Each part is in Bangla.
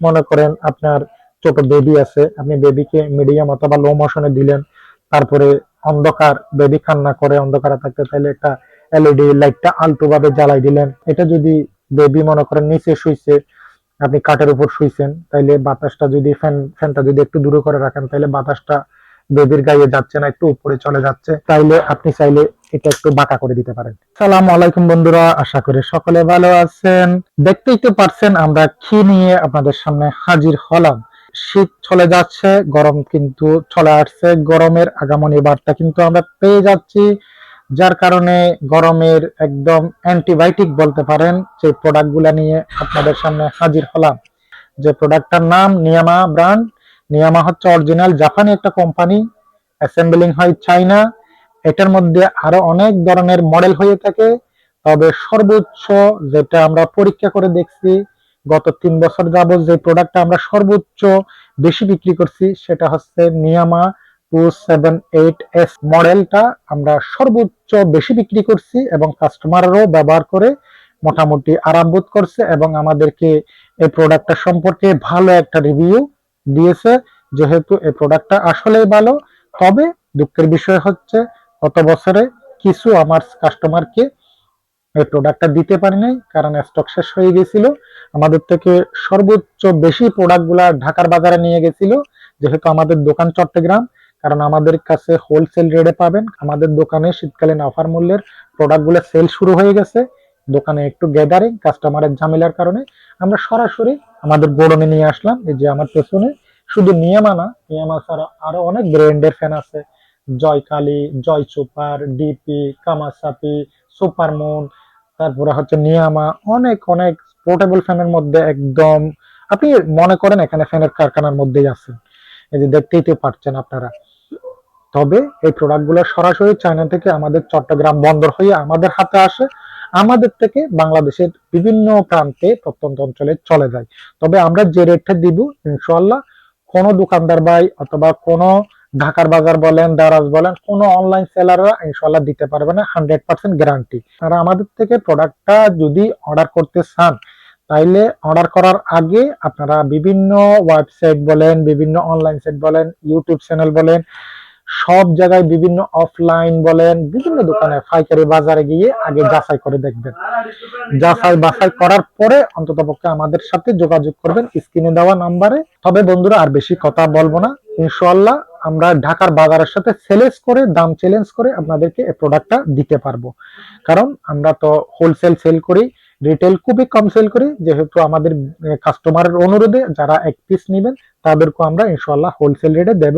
মনে করেন আপনার ছোট বেবি আছে, আপনি বেবিকে মিডিয়াম অথবা লো মোশনে দিলেন, তারপরে অন্ধকার বেবি কান্না করে, অন্ধকারে থাকতে তাহলে একটা এলইডি লাইটটা আলতো ভাবে জ্বালাই দিলেন। এটা যদি বেবি মনে করেন নিচে শুইছে, আপনি কাঠের উপর শুইছেন, তাইলে বাতাসটা যদি ফ্যান ফ্যানটা যদি একটু দূরে করে রাখেন তাহলে বাতাসটা বেবির গায়ে যাচ্ছে না, একটু উপরে চলে যাচ্ছে, তাইলে আপনি চাইলে এটা একটু বাঁকা করে দিতে পারেন। সালাম আলাইকুম বন্ধুরা, আশা করি সকলে ভালো আছেন। দেখতেই তো পারছেন, আমরা কি নিয়ে আপনাদের সামনে হাজির হলাম? শীত চলে যাচ্ছে, গরম কিন্তু চলে আসছে, গরমের আগমনী বার্তা কিন্তু আমরা পেয়ে যাচ্ছি, যার কারণে গরমের একদম অ্যান্টিবায়োটিক বলতে পারেন, যে প্রোডাক্টগুলা নিয়ে আপনাদের সামনে হাজির হলাম। যে প্রোডাক্টটার নাম নিয়ামা ব্র্যান্ড নিয়ামা হচ্ছে অরিজিনাল জাপানি একটা কোম্পানি অ্যাসেম্বলিং হয় চাইনা এটার মধ্যে আরও অনেক ধরনের মডেল হয়ে থাকে। তবে সর্বোচ্চ যেটা আমরা পরীক্ষা করে দেখছি, গত তিন বছর যাবত যে প্রোডাক্টটা আমরা সর্বোচ্চ বেশি বিক্রি করছি, সেটা হচ্ছে নিয়ামা টু সেভেন এইট এস মডেলটা আমরা সর্বোচ্চ বেশি বিক্রি করছি এবং কাস্টমাররাও ব্যবহার করে মোটামুটি আরাম বোধ করছে এবং আমাদেরকে এই প্রোডাক্টটা সম্পর্কে ভালো একটা রিভিউ দিয়েছে, যেহেতু এই প্রোডাক্টটা আসলেই ভালো। তবে দুঃখের বিষয় হচ্ছে, গত বছরে কিছু আমার কাস্টমারকে এই প্রোডাক্টটা দিতে পারি নাই, কারণ স্টক শেষ হয়ে গেছিল। আমাদের থেকে সর্বোচ্চ বেশি প্রোডাক্টগুলা ঢাকার বাজারে নিয়ে গেছিল, যেহেতু আমাদের দোকান চট্টগ্রাম। কারণ আমাদের কাছে হোলসেল রেটে পাবেন। আমাদের দোকানে শীতকালীন অফার মূল্যের প্রোডাক্টগুলো সেল শুরু হয়ে গেছে। দোকানে একটু গ্যাদারিং কাস্টমারের ঝামেলার কারণে আমরা সরাসরি আমাদের গোডনে নিয়ে আসলাম। এই যে আমার পেছনে শুধু নিয়ামা না নিয়ামা ছাড়া আরও অনেক ব্র্যান্ডের ফ্যান আছে। জয়কালী জয় সুপার ডিপি, কামাসাপি, সুপারমুন, তারপরে হচ্ছে নিয়ামা অনেক অনেক পোর্টেবল ফ্যানের মধ্যে একদম, আপনি মনে করেন এখানে ফ্যানের কারখানার মধ্যেই আছেন। এই যে দেখতেই তো পারছেন আপনারা। তবে এই প্রোডাক্টগুলো সরাসরি চায়না থেকে আমাদের চট্টগ্রাম বন্দর হয়ে আমাদের হাতে আসে। আমাদের থেকে বাংলাদেশের বিভিন্ন প্রান্তে প্রত্যন্ত অঞ্চলে চলে যায়। তবে আমরা যে রেটটা দিব ইনশাল্লাহ কোনো দোকানদার ভাই অথবা কোনো ঢাকার বাজার বলেন, দারাজ বলেন, কোনো অনলাইন সেলাররা ইনশাল্লাহ দিতে পারবে না হান্ড্রেড পার্সেন্ট গ্যারান্টি তারা আমাদের থেকে প্রোডাক্টটা যদি অর্ডার করতে চান, তাইলে অর্ডার করার আগে আপনারা বিভিন্ন ওয়েবসাইট বলেন, বিভিন্ন অনলাইন সাইট বলেন ইউটিউব চ্যানেল বলেন সব জায়গায় বিভিন্ন অফলাইন বলেন, বিভিন্ন দোকানে পাইকারি বাজারে গিয়ে আগে যাচাই করে দেখবেন। যাচাই বাছাই করার পরে অন্ততপক্ষে আমাদের সাথে যোগাযোগ করবেন, স্ক্রিনে দেওয়া নাম্বারে। তবে বন্ধুরা, আর বেশি কথা বলব না। ইনশাল্লাহ আমরা ঢাকার বাজারের সাথে সেলেস করে, দাম চ্যালেঞ্জ করে আপনাদেরকে এই প্রোডাক্টটা দিতে পারব। কারণ আমরা তো হোলসেল সেল করি রিটেল খুবই কম সেল করি, যেহেতু আমাদের কাস্টমারের অনুরোধে যারা এক পিস নেবেন তাদেরকে আমরা ইনশাল্লাহ হোলসেল রেটে দেব।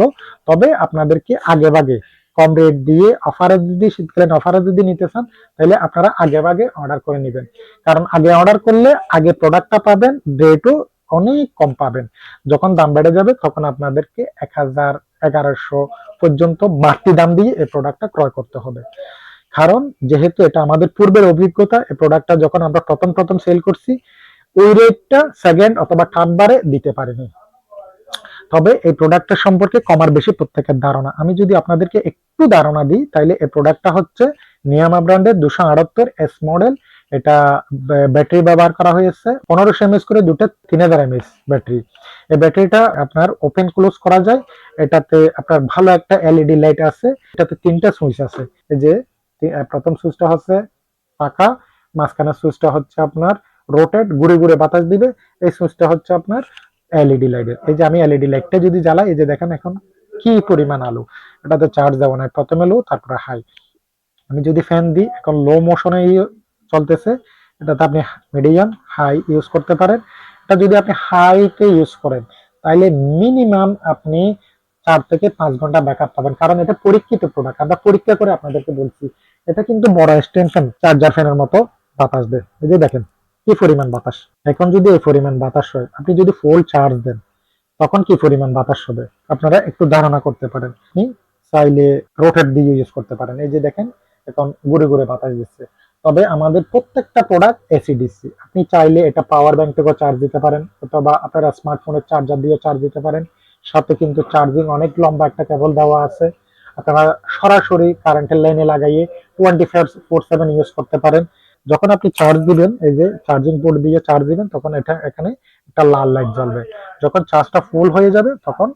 তবে আপনাদেরকে আগে ভাগে কম রেট দিয়ে অফারে যদি, শীতকালীন অফারে যদি নিতে চান, তাহলে আপনারা আগে ভাগে অর্ডার করে নেবেন। কারণ আগে অর্ডার করলে আগে প্রোডাক্টটা পাবেন রেটও অনেক কম পাবেন। যখন দাম বেড়ে যাবে, তখন আপনাদেরকে এক হাজার এগারোশো পর্যন্ত বাড়তি দাম দিয়ে এই প্রোডাক্টটা ক্রয় করতে হবে। কারণ যেহেতু এটা আমাদের পূর্বের অভিজ্ঞতা, এই প্রোডাক্টটা যখন আমরা প্রথম প্রথম সেল করছি, ওই রেটটা সেকেন্ড অথবা থার্ড বারে দিতে পারিনি। তবে এই প্রোডাক্টটা সম্পর্কে কমার বেশি প্রত্যেকের ধারণা। আমি যদি আপনাদেরকে একটু ধারণা দিই তাহলে এই প্রোডাক্টটা হচ্ছে নিয়ামা ব্র্যান্ডের দুশো আটাত্তর এস মডেল এটা ব্যাটারি ব্যবহার করা হয়েছে। পনেরোশো এমএস করে দুটো তিন হাজার এমএস ব্যাটারি এই ব্যাটারিটা আপনার ওপেন ক্লোজ করা যায়। এটাতে আপনার ভালো একটা এলইডি লাইট আছে। এটাতে তিনটা সুইচ আছে। এই যে প্রথম সুইচটা হচ্ছে পাকা, মাঝখানের সুইচটা হচ্ছে আপনার রোটেট ঘুরে ঘুরে বাতাস দিবে। এই সুইচটা হচ্ছে আপনার এলইডি লাইটের এই যে আমি এলইডি লাইটটা যদি জ্বালাই, এই যে দেখেন এখন কি পরিমাণ আলো। এটাতে চার্জ দেওয়া নাই। প্রথমে লো তারপরে হাই আমি যদি ফ্যান দিই, এখন লো মোশনে চলতেছে। এটাতে আপনি মিডিয়াম হাই ইউজ করতে পারেন। এটা যদি আপনি হাইতে ইউজ করেন তাহলে মিনিমাম আপনি চার থেকে পাঁচ ঘণ্টা ব্যাকআপ পাবেন। কারণ এটা পরীক্ষিত প্রোডাক্ট আমরা পরীক্ষা করে আপনাদেরকে বলছি, এটা কিন্তু বড় এক্সটেনশন চার্জার ফ্যানের মতো বাতাস দেয়। এই যে দেখেন, কি পরিমাণ বাতাস। এখন যদি এই পরিমাণ বাতাস হয়, আপনি যদি ফুল চার্জ দেন, তখন কি পরিমাণ বাতাস হবে? আপনারা একটু ধারণা করতে পারেন। আপনি চাইলে রোটেট দিয়ে ইউজ করতে পারেন। এই যে দেখেন, এখন ঘুরে ঘুরে বাতাস দিচ্ছে। তবে আমাদের প্রত্যেকটা প্রোডাক্ট এসিডিসি আপনি চাইলে এটা পাওয়ার ব্যাংক থেকেও চার্জ দিতে পারেন, অথবা আপনারা স্মার্টফোনের চার্জার দিয়ে চার্জ দিতে পারেন। সাথে কিন্তু চার্জিং অনেক লম্বা একটা কেবল দেওয়া আছে। আপনারা সরাসরি কারেন্টের লাইনে লাগাইয়ে টোয়েন্টি ফোর সেভেন ইউজ করতে পারেন। যখন আপনি চার্জ দিবেন, এই যে চার্জিং পোর্ট দিয়ে চার্জ দিবেন, তখন এটা এখানে একটা লাল লাইট জ্বলবে। যখন চার্জটা ফুল হয়ে যাবে, তখন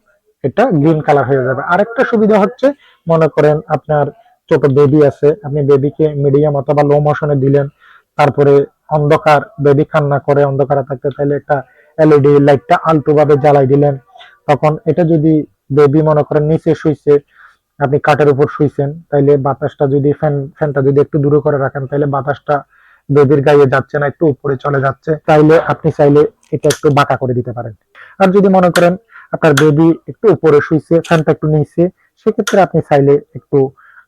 এটা গ্রিন কালার হয়ে যাবে। আরেকটা সুবিধা হচ্ছে, মনে করেন আপনার ছোট বেবি আছে, আপনি বেবিকে মিডিয়াম অথবা লো মোশনে দিলেন, তারপরে অন্ধকার বেবি কান্না করে অন্ধকারে থাকতে, তাহলে একটা এলইডি লাইটটা আলতো ভাবে জ্বালাই দিলেন। তখন এটা যদি বেবি মনে করেন নিচে শুইছে, আপনি কাঠের উপর শুইছেন, তাইলে বাতাসটা যদি ফ্যান, ফ্যানটা যদি একটু দূরে করে রাখেন তাহলে বাতাসটা বেবির গায়ে যাচ্ছে না, একটু উপরে চলে যাচ্ছে, তাইলে আপনি চাইলে এটা একটু বাঁকা করে দিতে পারেন। আর যদি মনে করেন আপনার বেবি একটু উপরে শুইছে, ফ্যানটা একটু নিচে, সেক্ষেত্রে আপনি চাইলে একটু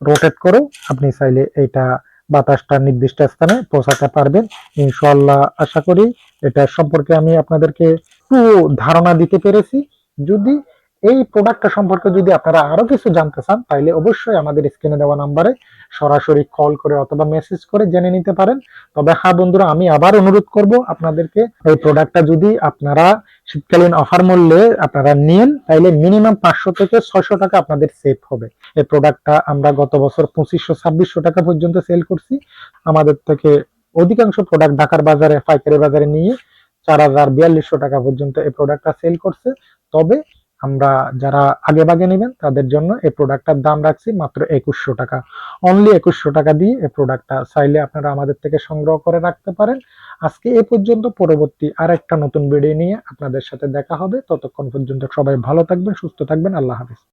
রোটেট করে আপনি চাইলে এটা বাতাসটা নির্দিষ্ট স্থানে পৌঁছাতে পারবেন। ইনশাল্লাহ আশা করি এটা সম্পর্কে আমি আপনাদেরকে একটু ধারণা দিতে পেরেছি। যদি এই প্রোডাক্টটা সম্পর্কে যদি আপনারা আরও কিছু জানতে চান তাহলে অবশ্যই আমাদের স্ক্রিনে দেওয়া নাম্বারে সরাসরি কল করে অথবা মেসেজ করে জেনে নিতে পারেন। তবে হ্যাঁ বন্ধুরা, আমি আবার অনুরোধ করব আপনাদেরকে, এই প্রোডাক্টটা যদি আপনারা শীতকালীন অফার মূল্যে আপনারা নেন তাহলে মিনিমাম পাঁচশো থেকে ছয়শো টাকা আপনাদের সেভ হবে। এই প্রোডাক্টটা আমরা গত বছর পঁচিশশো, ছাব্বিশশো টাকা পর্যন্ত সেল করছি। আমাদের থেকে অধিকাংশ প্রোডাক্ট ঢাকার বাজারে, পাইকারি বাজারে নিয়ে চার হাজার বিয়াল্লিশশো টাকা পর্যন্ত এই প্রোডাক্টটা সেল করছে। তবে আমরা যারা আগে বাগে নেবেন, তাদের জন্য এই প্রোডাক্টটার দাম রাখছি মাত্র একুশশো টাকা। অনলি একুশশো টাকা দিয়ে এই প্রোডাক্টটা চাইলে আপনারা আমাদের থেকে সংগ্রহ করে রাখতে পারেন। আজকে এ পর্যন্ত, পরবর্তী আর একটা নতুন ভিডিও নিয়ে আপনাদের সাথে দেখা হবে। ততক্ষণ পর্যন্ত সবাই ভালো থাকবেন, সুস্থ থাকবেন। আল্লাহ হাফিজ।